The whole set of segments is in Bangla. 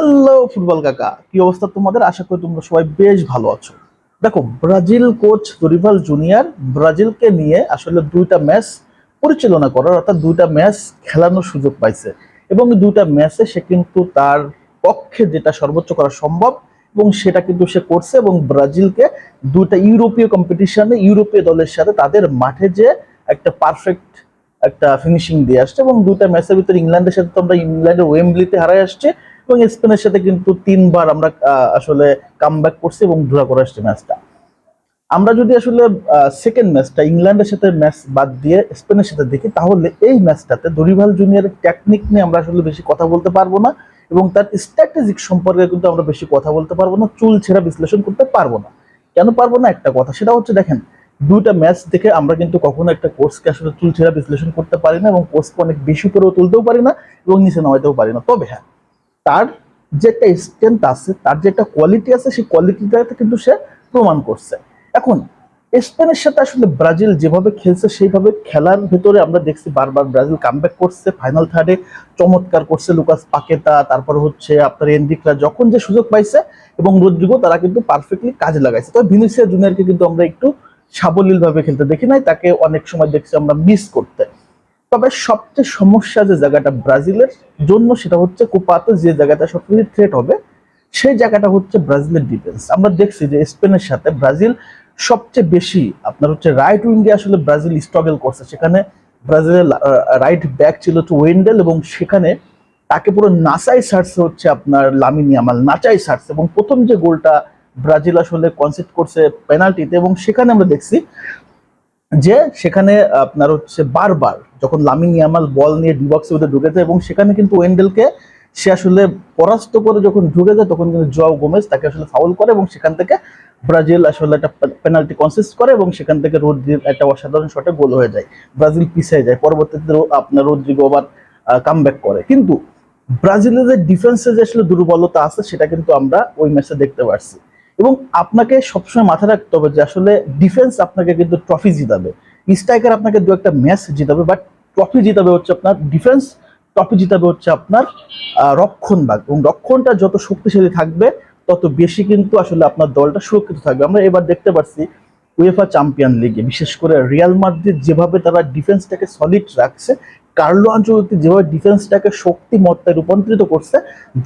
হ্যালো ফুটবল কাকা। কি অবস্থা তোমাদের? আশা করি তোমরা সবাই বেশ ভালো আছো। দেখো, ব্রাজিল কোচ দরিভাল জুনিয়র ব্রাজিলকে নিয়ে আসলে দুইটা ম্যাচ পরিচালনা করার, অর্থাৎ দুইটা ম্যাচ খেলানোর সুযোগ পাইছে। এবং দুইটা ম্যাচে সে কিন্তু তার পক্ষে যেটা সর্বোচ্চ করা সম্ভব, এবং সেটা কিন্তু সে করছে, এবং ব্রাজিলকে দুইটা ইউরোপীয় কম্পিটিশনে ইউরোপীয় দলের সাথে তাদের মাঠে যে একটা পারফেক্ট একটা ফিনিশিং দিয়ে আসছে, এবং দুইটা ম্যাচের ভিতরে ইংল্যান্ডের সাথে তো আমরা ইংল্যান্ডের ওয়েম্বলিতে হারাই আসছে এবং স্পেনের সাথে কিন্তু তিনবার আমরা আসলে কাম করছি এবং ধরা করে আসছে ম্যাচটা। আমরা যদি আসলে সেকেন্ড ম্যাচটা ইংল্যান্ডের সাথে ম্যাচ বাদ দিয়ে স্পেনের সাথে দেখি, তাহলে এই ম্যাচটাতে দরিভাল জুনিয়রের টেকনিক নিয়ে আমরা আসলে বেশি কথা বলতে পারব না এবং তার স্ট্র্যাটেজিক সম্পর্কে কিন্তু আমরা বেশি কথা বলতে পারব না, চুল ছেঁড়া বিশ্লেষণ করতে পারব না। কেন পারব না? একটা কথা, সেটা হচ্ছে দেখেন, দুইটা ম্যাচ দেখে আমরা কিন্তু কখনো একটা কোর্সকে আসলে চুল ছেঁড়া বিশ্লেষণ করতে পারি না এবং কোর্সকে অনেক বেশি করেও তুলতেও পারি না এবং নিচে নামাইতেও পারি না। তবে হ্যাঁ তার যে একটা আছে, তার যে একটা কোয়ালিটি আছে, সেই কোয়ালিটিটাতে কিন্তু সে প্রমাণ করছে। এখন, স্পেনের সাথে আসলে ব্রাজিল যেভাবে খেলছে, সেইভাবে খেলার ভেতরে আমরা দেখছি বারবার ব্রাজিল কামব্যাক করছে ফাইনাল থার্ডে চমৎকার করছে লুকাস পাকেতা তারপর হচ্ছে আপনার এনরিকরা যখন যে সুযোগ পাইছে এবং রদ্রিগো তারা কিন্তু পারফেক্টলি কাজে লাগাইছে। তবে ভিনিসিয়া জুনিয়রকে কিন্তু আমরা একটু সাবলীলভাবে খেলতে দেখি নাই, তাকে অনেক সময় দেখছি আমরা মিস করতে। তবে সবচেয়ে সমস্যা যে জায়গাটা ব্রাজিলের জন্য সেটা হচ্ছে কোপাতে যে জায়গাটা সবচেয়ে থ্রেট হবে, সেই জায়গাটা হচ্ছে ব্রাজিলের ডিফেন্স আমরা দেখছি যে স্পেনের সাথে ব্রাজিল সবচেয়ে বেশি আপনার হচ্ছে রাইট উইঙ্গে আসলে ব্রাজিল স্ট্রাগল করছে। সেখানে ব্রাজিলের রাইট ব্যাক ছিল হচ্ছে ওয়েন্ডেল এবং সেখানে তাকে পুরো নাচাই সারছে হচ্ছে আপনার লামিনি আমাল, নাচাই সারছে এবং প্রথম যে গোলটা ব্রাজিল আসলে কনসেপ্ট করছে পেনাল্টিতে এবং সেখানে আমরা দেখছি যে সেখানে আপনার হচ্ছে বারবার যখন লামিন ইয়ামাল বল নিয়ে ডিবক্সের মধ্যে ঢুকে যায় এবং সেখানে কিন্তু ওয়েন্ডেলকে সে আসলে পরাস্ত করে যখন ঢুকে যায়, তখন কিন্তু জোয়াও গোমেজ তাকে আসলে ফাউল করে এবং সেখান থেকে ব্রাজিল আসলে একটা পেনাল্টি কনসিস্ট করে এবং সেখান থেকে রোদ্রির একটা অসাধারণ শটে গোল হয়ে যায়। ব্রাজিল পিছিয়ে যায়, পরবর্তীতে আপনার রোদ্রিগো আবার কাম করে। কিন্তু ব্রাজিলের যে ডিফেন্সে যে আসলে দুর্বলতা আছে, সেটা কিন্তু আমরা ওই ম্যাচে দেখতে পারছি। এবং আপনাকে সবসময় মাথায় রাখতে হবে যে আসলে ডিফেন্স আপনাকে কিন্তু ট্রফি জিতাবে। স্ট্রাইকার আপনাকে দু একটা ম্যাচ জিতাবে বাট ট্রফি জিতাবে হচ্ছে আপনার ডিফেন্স ট্রফি জিতাবে হচ্ছে আপনার রক্ষণ ভাগ এবং রক্ষণটা যত শক্তিশালী থাকবে, তত বেশি কিন্তু আসলে আপনার দলটা সুরক্ষিত থাকবে। আমরা এবার দেখতে পাচ্ছি উয়েফা চ্যাম্পিয়ন লিগে বিশেষ করে রিয়াল মাদ্রিদ যেভাবে তারা ডিফেন্সটাকে সলিড রাখছে কার্লো আঞ্চলিক যেভাবে ডিফেন্সটাকে শক্তিমত্তায় রূপান্তরিত করছে,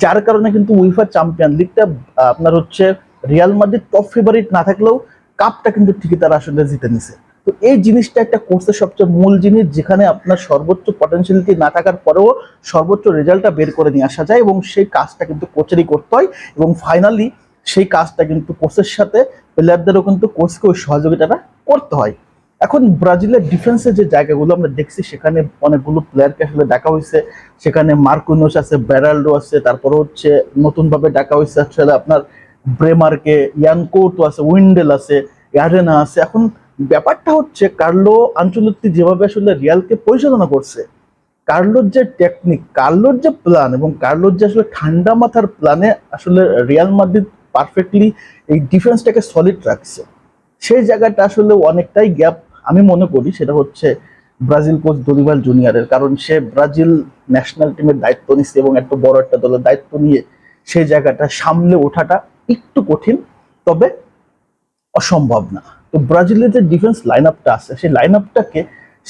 যার কারণে কিন্তু উইফা চ্যাম্পিয়ন লিগটা আপনার হচ্ছে রিয়াল মাদ্রিদ টপ ফেভারিট না থাকলেও কাপটা কিন্তু ঠিকই তারা আসলে জিতে নিছে। তো এই জিনিসটা একটা কোর্সের সবচেয়ে মূল জিনিস যেখানে আপনার সর্বোচ্চ পটেনশিয়ালিটি না থাকার পরেও সর্বোচ্চ রেজাল্টটা বের করে নিয়ে আসা যায় এবং সেই কাজটা কিন্তু কোচেরই করতে হয় এবং ফাইনালি সেই কাজটা কিন্তু কোচের সাথে প্লেয়ারদেরও কিন্তু কোচকে ওই সহযোগিতাটা করতে হয়। এখন ব্রাজিলের ডিফেন্সের যে জায়গাগুলো আমরা দেখছি, সেখানে অনেকগুলো প্লেয়ারকে আসলে ডাকা হয়েছে সেখানে মার্কুনোস আছে, ব্যারাল্ডো আছে তারপরে হচ্ছে নতুনভাবে ডাকা হয়েছে আসলে আপনার ব্রেমারকে ইয়ানকোর্ট আছে উইন্ডেল আছে, ইয়ারেনা আছে। এখন ব্যাপারটা হচ্ছে কার্লো আঞ্চলিক যেভাবে আসলে রিয়ালকে পরিচালনা করছে, কার্লোর যে টেকনিক কার্লোর যে প্ল্যান এবং কার্লোর যে আসলে ঠান্ডা মাথার প্ল্যানে আসলে রিয়াল মাদ্রিদ পারফেক্টলি এই ডিফেন্সটাকে সলিড রাখছে। সেই জায়গাটা আসলে অনেকটাই গ্যাপ আমি মনে করি, সেটা হচ্ছে ব্রাজিল কোচ দরিভাল জুনিয়রের কারণ সে ব্রাজিল ন্যাশনাল টিমের দায়িত্ব নিচ্ছে এবং একটা বড় একটা দলের দায়িত্ব নিয়ে সেই জায়গাটা সামলে ওঠাটা একটু কঠিন, তবে অসম্ভব না। তো ব্রাজিলের যে ডিফেন্স লাইন আপটা আছে, সেই লাইন আপটাকে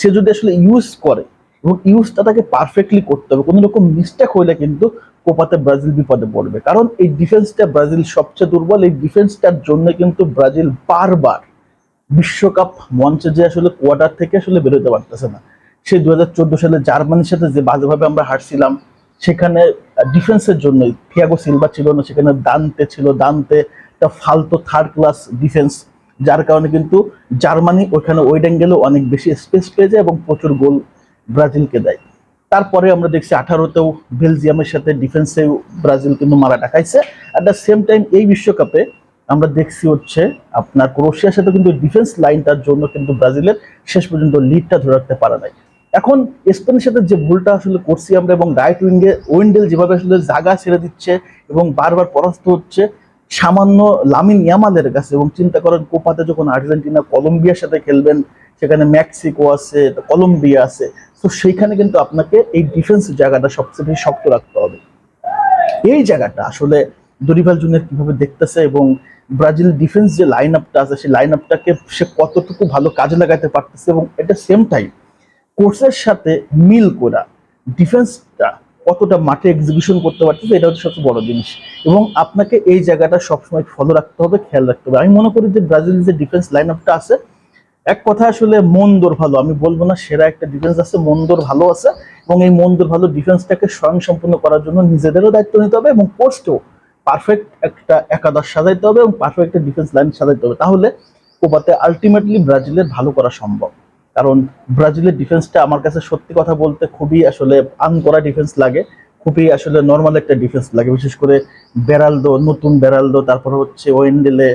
সে যদি আসলে ইউজ করে এবং ইউজটা তাকে পারফেক্টলি করতে হবে, কোনো রকম মিস্টেক হইলে কিন্তু কোপাতে ব্রাজিল বিপদে পড়বে। কারণ এই ডিফেন্সটা ব্রাজিল সবচেয়ে দুর্বল, এই ডিফেন্সটার জন্য কিন্তু ব্রাজিল বারবার বিশ্বকাপ মঞ্চে যে আসলে কোয়ার্টার থেকে আসলে বেরোতে পারতেছে না। সেই দু সালে জার্মানির সাথে যে বাজেভাবে আমরা হারছিলাম সেখানে ডিফেন্সের জন্য থিয়াগো সিলভা ছিল না, সেখানে দান্তে ছিল দান্তে একটা ফালতু থার্ড ক্লাস ডিফেন্স যার কারণে কিন্তু জার্মানি ওইখানে ওই অ্যাঙ্গেলেও অনেক বেশি স্পেস পেয়ে যায় এবং প্রচুর গোল ব্রাজিলকে দেয়। তারপরে আমরা দেখছি আঠারোতেও বেলজিয়ামের সাথে ডিফেন্সে ব্রাজিল কিন্তু মারা টাকাইছে অ্যাট দ্য সেম টাইম এই বিশ্বকাপে আমরা দেখছি হচ্ছে আপনার ক্রোশিয়ার সাথে কিন্তু ডিফেন্স লাইনটার জন্য কিন্তু ব্রাজিলের শেষ পর্যন্ত লিডটা ধরে রাখতে পারা নাই। এখন স্পেনের সাথে যে ভুলটা আসলে করছি আমরা এবং রাইট উইঙ্গে ওয়েন্ডেল যেভাবে আসলে জায়গা ছেড়ে দিচ্ছে এবং বারবার পরাস্ত হচ্ছে, সামান্য লামিন ইয়ামালের কাছে এবং চিন্তা করেন কোপাতে যখন আর্জেন্টিনা কলম্বিয়ার সাথে খেলবেন, সেখানে মেক্সিকো আছে, কলম্বিয়া আছে, তো সেইখানে কিন্তু আপনাকে এই ডিফেন্স জায়গাটা সবচেয়ে বেশি শক্ত রাখতে হবে। এই জায়গাটা আসলে দরিভাল জুনিয়র কীভাবে দেখতেছে এবং ব্রাজিল ডিফেন্স যে লাইন আপটা আছে, সেই লাইন আপটাকে সে কতটুকু ভালো কাজে লাগাতে পারতেছে এবং এটা সেম টাইম কোর্সের সাথে মিল করা ডিফেন্সটা কতটা মাঠে এক্সিকিউশন করতে পারতেছে, এটা হচ্ছে সবচেয়ে বড় জিনিস। এবং আপনাকে এই জায়গাটা সবসময় ফলো রাখতে হবে, খেয়াল রাখতে হবে। আমি মনে করি যে ব্রাজিল যে ডিফেন্স লাইন আপটা আছে, এক কথা আসলে মন্দর ভালো, আমি বলব না সেরা একটা ডিফেন্স আছে, মন্দর ভালো আছে, এবং এই মন্দর ভালো ডিফেন্সটাকে স্বয়ং সম্পূর্ণ করার জন্য নিজেদেরও দায়িত্ব নিতে হবে, এবং পোস্টেও পারফেক্ট একটা একাদশ সাজাইতে হবে, এবং পারফেক্ট একটা ডিফেন্স লাইন সাজাইতে হবে। তাহলে কোপাতে আলটিমেটলি ব্রাজিলের ভালো করা সম্ভব। কারণ ব্রাজিলের ডিফেন্সটা আমার কাছে সত্যি কথা বলতে খুবই আসলে আন করা ডিফেন্স লাগে। খুবই আসলে নর্মাল একটা ডিফেন্স লাগে। বিশেষ করে বেরালদো, নতুন বেরালদো, তারপর হচ্ছে ওয়েন্ডেলে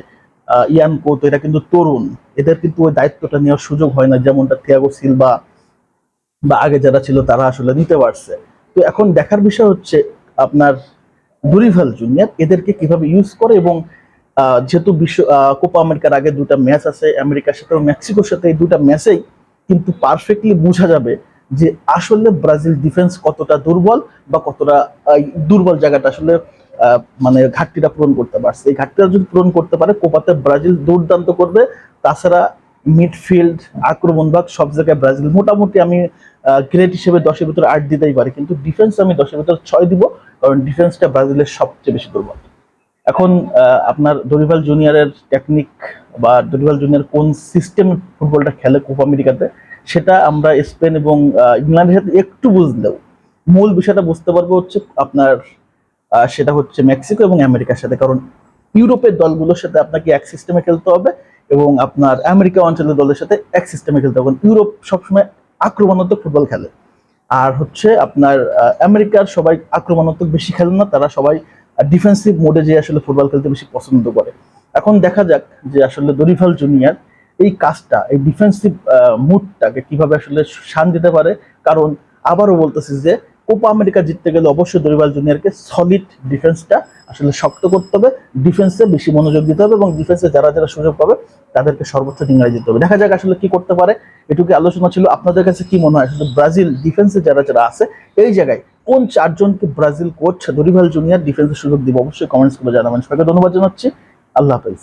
ইয়ান কোতো এরা কিন্তু তরুণ। এদের কিন্তু ওই দায়িত্বটা নেওয়ার সুযোগ হয় না, যেমনটা থিয়াগো সিলভা বা আগে যারা ছিল, তারা আসলে নিতে পারছে। তো এখন দেখার বিষয় হচ্ছে আপনার ডুরিভাল জুনিয়র এদেরকে কীভাবে ইউজ করে এবং যেহেতু বিশ্ব কোপা আমেরিকার আগে দুটা ম্যাচ আছে, আমেরিকার সাথে মেক্সিকোর সাথে এই দুটা ম্যাচেই কিন্তু পারফেক্টলি বোঝা যাবে যে আসলে ব্রাজিল ডিফেন্স কতটা দুর্বল বা কতটা দুর্বল জায়গাটা আসলে মানে ঘাটতিটা পূরণ করতে পারছে। এই ঘাটতিটা যদি পূরণ করতে পারে, কোপাতে ব্রাজিল দুর্দান্ত করবে। তাছাড়া মিডফিল্ড আক্রমণ ভাগ সব জায়গায় ব্রাজিল মোটামুটি আমি গ্রেড হিসেবে দশের ভিতরে আট দিতেই পারি। কিন্তু ডিফেন্স আমি দশের ভিতরে ছয় দিব, কারণ ডিফেন্সটা ব্রাজিলের সবচেয়ে বেশি দুর্বল। এখন আপনার দরিভাল জুনিয়রের টেকনিক বা দরিভাল জুনিয়র কোন সিস্টেম ফুটবলটা খেলে কোপা আমেরিকাতে সেটা আমরা স্পেন এবং ইংল্যান্ডের সাথে একটু বুঝলেও মূল বিষয়টা বুঝতে পারব হচ্ছে আপনার সেটা হচ্ছে মেক্সিকো এবং আমেরিকার সাথে। কারণ ইউরোপের দলগুলোর সাথে আপনাকে এক সিস্টেমে খেলতে হবে এবং আপনার আমেরিকা অঞ্চলের দলের সাথে এক সিস্টেমে খেলতে হবে। ইউরোপ সবসময় আক্রমণাত্মক ফুটবল খেলে। আর হচ্ছে আপনার আমেরিকার সবাই আক্রমণাত্মক বেশি খেলেন না, তারা সবাই ডিফেন্সিভ মোডে যে আসলে ফুটবল খেলতে বেশি পছন্দ করে। এখন দেখা যাক যে আসলে দরিফাল জুনিয়র এই কাজটা, এই ডিফেন্সিভ মুডটাকে কীভাবে আসলে শান দিতে পারে। কারণ আবারও বলতেছি যে কোপা আমেরিকা জিততে গেলে অবশ্যই দরিবাল জুনিয়রকে সলিড ডিফেন্সটা আসলে শক্ত করতে হবে। ডিফেন্সে বেশি মনোযোগ দিতে হবে এবং ডিফেন্সে যারা যারা সুযোগ পাবে, তাদেরকে সর্বোচ্চ ডিঙ্গাই দিতে হবে। দেখা যাক আসলে কি করতে পারে, এটুকু আলোচনা ছিল। আপনাদের কাছে কি মনে হয় আসলে ব্রাজিল ডিফেন্সে যারা যারা আছে, এই জায়গায় কোন চারজনকে ব্রাজিল কোচ দরিভাল জুনিয়র ডিফেন্সের সুযোগ দিব? অবশ্যই কমেন্টস করে জানাবেন। সবাইকে ধন্যবাদ জানাচ্ছি। আল্লাহ হাফেজ।